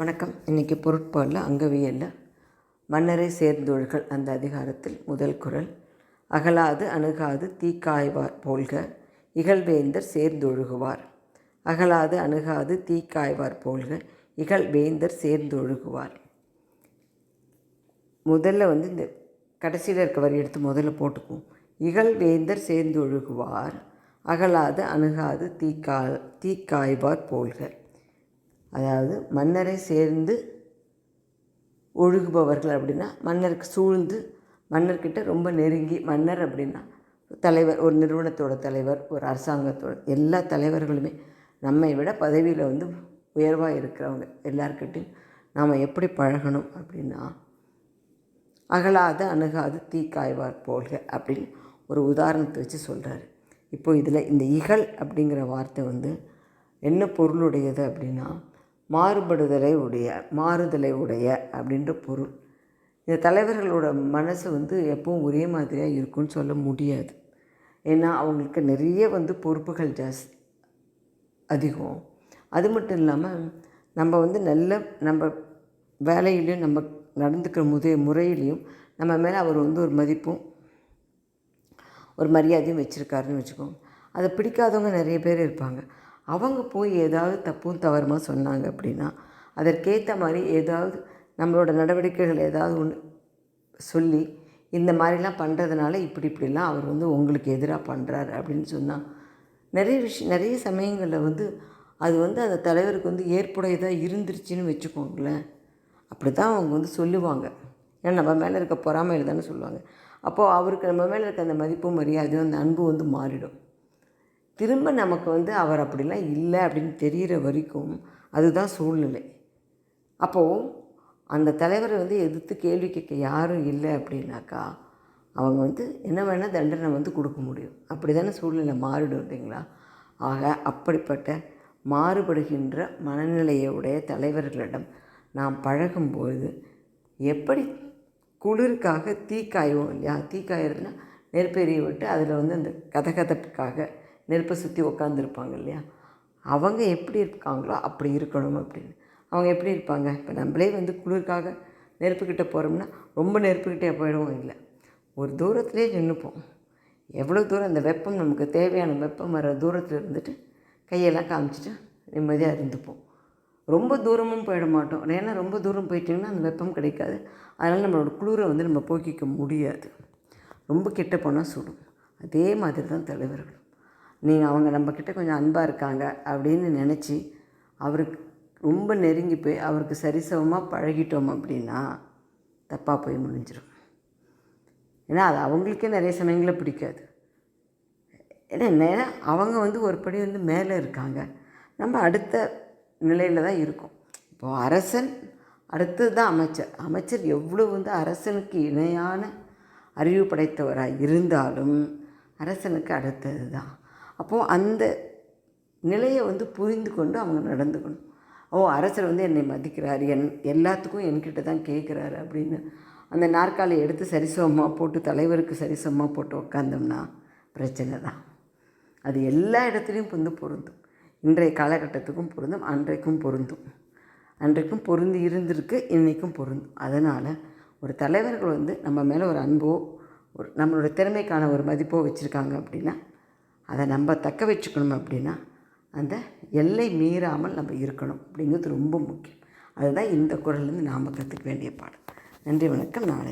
வணக்கம். இன்றைக்கி பொருட்பாலில் அங்கவியலில் மன்னரை சேர்ந்தொழுகள் அந்த அதிகாரத்தில். முதல் குரல் அகலாது அணுகாது தீக்காய்வார் போல்க இகழ்வேந்தர் சேர்ந்தொழுகுவார். அகலாது அணுகாது தீக்காய்வார் போல்க இகழ்வேந்தர் சேர்ந்தொழுகுவார். முதல்ல வந்து இந்த கடைசியில் இருக்க வரி எடுத்து முதல்ல போட்டுக்குவோம். இகழ்வேந்தர் சேர்ந்தொழுகுவார் அகலாது அணுகாது தீக்கா தீக்காய்வார் போல்க. அதாவது மன்னரை சேர்ந்து ஒழுகுபவர்கள் அப்படின்னா மன்னருக்கு சூழ்ந்து மன்னர்கிட்ட ரொம்ப நெருங்கி மன்னர் அப்படின்னா தலைவர் ஒரு நிறுவனத்தோட தலைவர் ஒரு அரசாங்கத்தோட எல்லா தலைவர்களுமே நம்மை விட பதவியில் வந்து உயர்வாக இருக்கிறவங்க எல்லாருக்கிட்டையும் நாம் எப்படி பழகணும் அப்படின்னா அகலாது அணுகாது தீக்காய்வார் போல்க அப்படின்னு ஒரு உதாரணத்தை வச்சு சொல்கிறாரு இப்போது இதில் இந்த இகழ் அப்படிங்கிற வார்த்தை வந்து என்ன பொருளுடையது அப்படின்னா மாறுபடுதலை உடைய மாறுதலை உடைய அப்படின்ற பொருள். இந்த தலைவர்களோட மனசு வந்து எப்பவும் ஒரே மாதிரியாக இருக்கும்னு சொல்ல முடியாது. ஏன்னா அவங்களுக்கு நிறைய வந்து பொறுப்புகள் ஜாஸ்தி அதிகம். அது மட்டும் இல்லாமல் நம்ம வந்து நல்ல நம்ம வேலையிலையும் நம்ம நடந்துக்கிற முத முறையிலையும் நம்ம மேலே அவர் வந்து ஒரு மதிப்பும் ஒரு மரியாதையும் வச்சுருக்காருன்னு வச்சுக்கோங்க. அதை பிடிக்காதவங்க நிறைய பேர் இருப்பாங்க. அவங்க போய் ஏதாவது தப்பும் தவறுமா சொன்னாங்க அப்படின்னா அதற்கேற்ற மாதிரி ஏதாவது நம்மளோட நடவடிக்கைகள் ஏதாவது ஒன்று சொல்லி இந்த மாதிரிலாம் பண்ணுறதுனால இப்படி இப்படிலாம் அவர் வந்து உங்களுக்கு எதிராக பண்ணுறாரு அப்படின்னு சொன்னால் நிறைய விஷயம் நிறைய சமயங்களில் வந்து அது வந்து அந்த தலைவருக்கு வந்து ஏற்புடையதாக இருந்துருச்சுன்னு வச்சுக்கோங்களேன். அப்படி தான் அவங்க வந்து சொல்லுவாங்க. ஏன்னா நம்ம மேலே இருக்க பொறாமையில் தானே சொல்லுவாங்க. அப்போது அவருக்கு நம்ம மேலே இருக்க அந்த மதிப்பும் மரியாதையும் அந்த அன்பு வந்து மாறிடும். திரும்ப நமக்கு வந்து அவர் அப்படிலாம் இல்லை அப்படின்னு தெரிகிற வரைக்கும் அதுதான் சூழ்நிலை. அப்போது அந்த தலைவரை வந்து எதிர்த்து கேள்வி கேட்க யாரும் இல்லை அப்படின்னாக்கா அவங்க வந்து என்ன வேணால் தண்டனை வந்து கொடுக்க முடியும். அப்படி தானே சூழ்நிலை மாறிடும் இல்லைங்களா? ஆக அப்படிப்பட்ட மாறுபடுகின்ற மனநிலையுடைய தலைவர்களிடம் நாம் பழகும்பொழுது எப்படி குளிருக்காக தீக்காய்வோம் இல்லையா? தீக்காயறதுனா நெருப்பெறிய விட்டு அதில் வந்து அந்த கதகதப்புக்காக நெருப்பை சுற்றி உட்காந்துருப்பாங்க இல்லையா? அவங்க எப்படி இருக்காங்களோ அப்படி இருக்கணும் அப்படின்னு. அவங்க எப்படி இருப்பாங்க? இப்போ நம்மளே வந்து குளிர்காக நெருப்புக்கிட்ட போகிறோம்னா ரொம்ப நெருப்புக்கிட்டே போயிடுவோம் இல்லை ஒரு தூரத்துலேயே நின்றுப்போம் எவ்வளோ தூரம் அந்த வெப்பம் நமக்கு தேவையான வெப்பம் வர தூரத்தில் இருந்துட்டு கையெல்லாம் காமிச்சிட்டு நிம்மதியாக இருந்துப்போம். ரொம்ப தூரமும் போயிட மாட்டோம். ஏன்னா ரொம்ப தூரம் போயிட்டிங்கன்னா அந்த வெப்பம் கிடைக்காது. அதனால் நம்மளோட குளிரை வந்து நம்ம போக்கிக்க முடியாது. ரொம்ப கெட்ட போனால் சுடும். அதே மாதிரி தான் தலைவர்கள் நீங்கள் அவங்க நம்மக்கிட்ட கொஞ்சம் அன்பாக இருக்காங்க அப்படின்னு நினச்சி அவருக்கு ரொம்ப நெருங்கி போய் அவருக்கு சரிசமமாக பழகிட்டோம் அப்படின்னா தப்பாக போய் முடிஞ்சிடும் ஏன்னா அது அவங்களுக்கே நிறைய சமயங்களில் பிடிக்காது. ஏன்னா என்ன அவங்க வந்து ஒரு படி வந்து மேலே இருக்காங்க. நம்ம அடுத்த நிலையில் தான் இருக்கோம். இப்போது அரசன் அடுத்தது தான் அமைச்சர். அமைச்சர் எவ்வளோ வந்து அரசனுக்கு இணையான அறிவு படைத்தவராக இருந்தாலும் அரசனுக்கு அடுத்தது தான். அப்போது அந்த நிலையை வந்து புரிந்து கொண்டு அவங்க நடந்துக்கணும். ஓ அரசர் வந்து என்னை மதிக்கிறார். என் எல்லாத்துக்கும் என்கிட்ட தான் கேட்குறாரு அப்படின்னு. அந்த நாற்காலியை எடுத்து சரிசமமாக போட்டு தலைவருக்கு சரிசமமாக போட்டு உக்காந்தோம்னா பிரச்சனை தான். அது எல்லா இடத்துலையும் வந்து பொருந்தும். இன்றைய காலகட்டத்துக்கும் பொருந்தும் அன்றைக்கும் பொருந்தும். அன்றைக்கும் பொருந்தி இருந்திருக்கு இன்றைக்கும் பொருந்தும். அதனால் ஒரு தலைவர்கள் வந்து நம்ம மேலே ஒரு அன்போ ஒரு நம்மளோட திறமைக்கான ஒரு மதிப்போ வச்சுருக்காங்க அப்படின்னா அதை நம்ம தக்க வச்சுக்கணும் அப்படின்னா அந்த எல்லை மீறாமல் நம்ம இருக்கணும் அப்படிங்கிறது ரொம்ப முக்கியம். அதுதான் இந்த குரல்லேருந்து நாம் கற்றுக்க வேண்டிய பாடம். நன்றி வணக்கம். நாளை